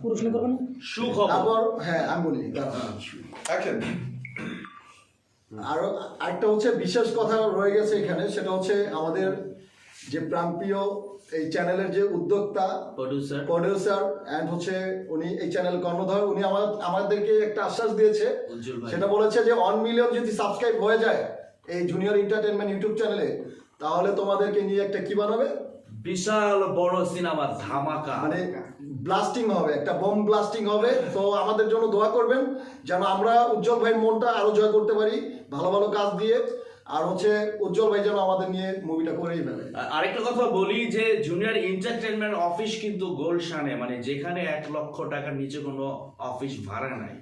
পুরুষ নিয়ে করবেন তারপর হ্যাঁ আমি বলি অ্যাকশন আরও আরেকটা হচ্ছে বিশেষ কথা রয়ে গেছে এখানে সেটা হচ্ছে আমাদের যে প্রাণপ্রিয় এই চ্যানেলের যে উদ্যোক্তা প্রডিউসার প্রডিউসার অ্যান্ড হচ্ছে উনি এই চ্যানেল কর্ণধর উনি আমার আমাদেরকে একটা আশ্বাস দিয়েছে। সেটা বলেছে যে ওয়ান মিলিয়ন যদি সাবস্ক্রাইব হয়ে যায় এই জুনিয়র এন্টারটেনমেন্ট ইউটিউব চ্যানেলে তাহলে তোমাদেরকে নিয়ে একটা কি বানাবে? বিশাল বড় সিনেমা ধামাকা। মানে ব্লাস্টিং হবে একটা বম ব্লাস্টিং হবে। তো আমাদের জন্য দোয়া করবেন যেন আমরা উজ্জ্বল ভাইয়ের মনটা আরও জয় করতে পারি ভালো ভালো কাজ দিয়ে। আর হচ্ছে উজ্জ্বল ভাই যেন আমাদের নিয়ে মুভিটা করেই ফেলে। আরেকটা কথা বলি যে জুনিয়র এন্টারটেনমেন্ট অফিস কিন্তু গোলশানে মানে যেখানে এক লক্ষ টাকার নিচে কোনো অফিস ভাড়া নাই।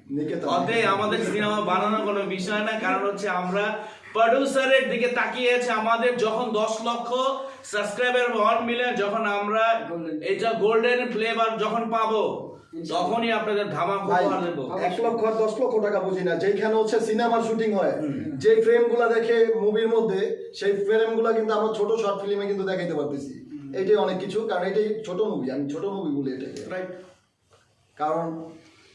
অতএব আমাদের সিনেমা বানানোর কোনো বিষয় না কারণ হচ্ছে আমরা প্রডিউসারের দিকে তাকিয়ে আছে আমাদের যখন দশ লক্ষ সাবস্ক্রাইবার ওয়ান মিলিয়ন যখন আমরা এটা গোল্ডেন ফ্লেভার যখন পাবো তখনই আপনাদের ভাই উপহার দেবো। এক লক্ষ আর দশ লক্ষ টাকা বুঝি না। যেখানে হচ্ছে সিনেমার শুটিং হয় যে ফ্রেমগুলা দেখে মুভির মধ্যে সেই ফ্রেমগুলা কিন্তু আমরা ছোট শর্ট ফিল্মে কিন্তু দেখাইতে পারতেছি। এইটাই অনেক কিছু কারণ এটাই ছোট মুভি আমি ছোট মুভি বলি এটাকে। রাইট কারণ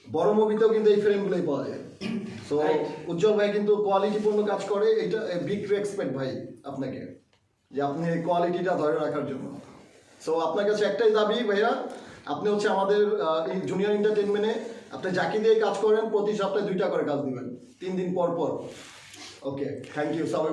বড় মুভিতেও কিন্তু এই ফ্রেমগুলোই পাওয়া যায়। তো উজ্জ্বল ভাই কিন্তু কোয়ালিটিপূর্ণ কাজ করে এটা বিগ রেসপেক্ট ভাই আপনাকে যে আপনি এই কোয়ালিটিটা ধরে রাখার জন্য। সো আপনার কাছে একটাই দাবি ভাইয়া আপনি হচ্ছে আমাদের এই জুনিয়র এন্টারটেনমেন্টে আপনি যাকে দিয়ে কাজ করেন প্রতি সপ্তাহে দুইটা করে কাজ দিবেন তিন দিন পর পর। ওকে থ্যাংক ইউ সবাই